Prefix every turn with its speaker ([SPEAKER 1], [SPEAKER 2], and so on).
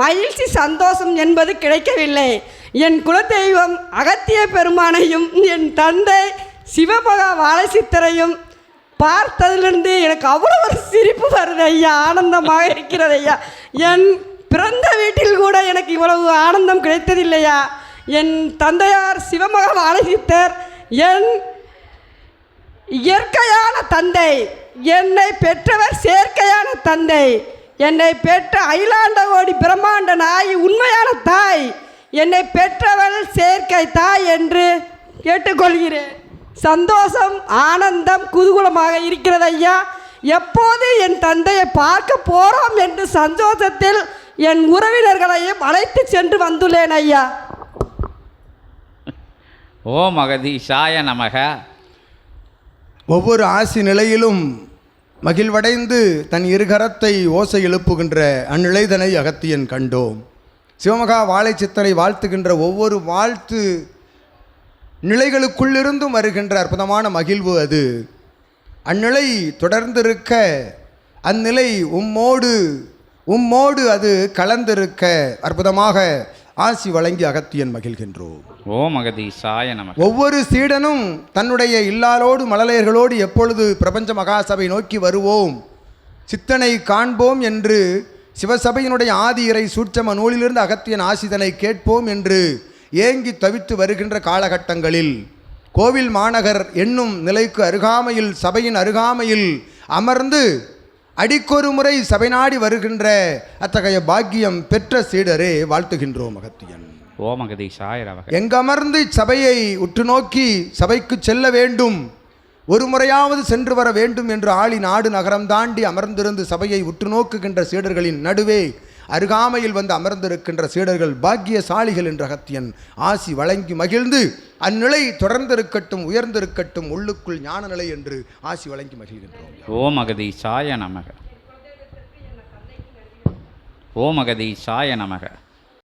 [SPEAKER 1] மகிழ்ச்சி சந்தோஷம் என்பது கிடைக்கவில்லை. என் குலதெய்வம் அகத்திய பெருமானையும் என் தந்தை சிவபகா வாழசித்தரையும் பார்த்ததிலிருந்து எனக்கு அவ்வளோ ஒரு சிரிப்பு வருது ஐயா ஆனந்தமாக இருக்கிறது ஐயா. என் பிறந்த வீட்டில் கூட எனக்கு இவ்வளவு ஆனந்தம் கிடைத்ததில்லையா? என் தந்தையார் சிவமகா வாழைசித்தர் என் இயற்கையான தந்தை என்னை பெற்றவர் செயற்கையான தந்தை என்னை பெற்ற அகிலாண்ட கோடி பிரம்மாண்ட நாய் உண்மையான தாய். என்னை பெற்றவள் செயற்கை தாய் என்று கேட்டுக்கொள்கிறேன். சந்தோஷம் ஆனந்தம் குதூகலமாக இருக்கிறது ஐயா. எப்போது என் தந்தையை பார்க்க போகிறோம் என்று சந்தோஷத்தில் என் உறவினர்களையும் அழைத்து சென்று வந்துள்ளேன் ஐயா.
[SPEAKER 2] ஓ மகதீஷாய நமக.
[SPEAKER 3] ஒவ்வொரு ஆசி நிலையிலும் மகிழ்வடைந்து தன் இருகரத்தை ஓசை எழுப்புகின்ற அந்நிலைதனை அகத்தியன் கண்டோம். சிவமகா வாழைச்சித்தரை வாழ்த்துகின்ற ஒவ்வொரு வாழ்த்து நிலைகளுக்குள்ளிருந்தும் வருகின்ற அற்புதமான மகிழ்வு அது. அந்நிலை தொடர்ந்திருக்க அந்நிலை உம்மோடு உம்மோடு அது கலந்திருக்க அற்புதமாக ஆசி வழங்கி அகத்தியன் மகிழ்கின்றோம்.
[SPEAKER 2] ஓ மகதீஷாய நமக
[SPEAKER 3] ஒவ்வொரு சீடனும் தன்னுடைய இல்லாரோடு மழலையர்களோடு எப்பொழுது பிரபஞ்ச மகாசபை நோக்கி வருவோம் சித்தனை காண்போம் என்று சிவசபையினுடைய ஆதி இறை சூட்சம நூலிலிருந்து அகத்தியன் ஆசிதனை கேட்போம் என்று ஏங்கி தவித்து வருகின்ற காலகட்டங்களில் கோவில் மாநகர் என்னும் நிலைக்கு அருகாமையில் சபையின் அருகாமையில் அமர்ந்து அடிக்கொரு முறை சபை நாடி வருகின்ற அத்தகைய பாக்கியம் பெற்ற சீடரே வாழ்த்துகின்றோம் அகத்தியன்
[SPEAKER 2] ஓ நமக.
[SPEAKER 3] எங்கமர்ந்து சபையை உற்று நோக்கி சபைக்கு செல்ல வேண்டும் ஒரு முறையாவது சென்று வர வேண்டும் என்று ஆளி நாடு நகரம் தாண்டி அமர்ந்திருந்து சபையை உற்று நோக்குகின்ற சீடர்களின் நடுவே அருகாமையில் வந்து அமர்ந்திருக்கின்ற சீடர்கள் பாக்கியசாலிகள் என்ற அகத்தியன் ஆசி வழங்கி மகிழ்ந்து அந்நிலை தொடர்ந்திருக்கட்டும் உயர்ந்திருக்கட்டும் உள்ளுக்குள் ஞான நிலை என்று ஆசி வழங்கி மகிழ்கின்றோம்.
[SPEAKER 2] ஓ சாய நமக. ஓ சாய நமக.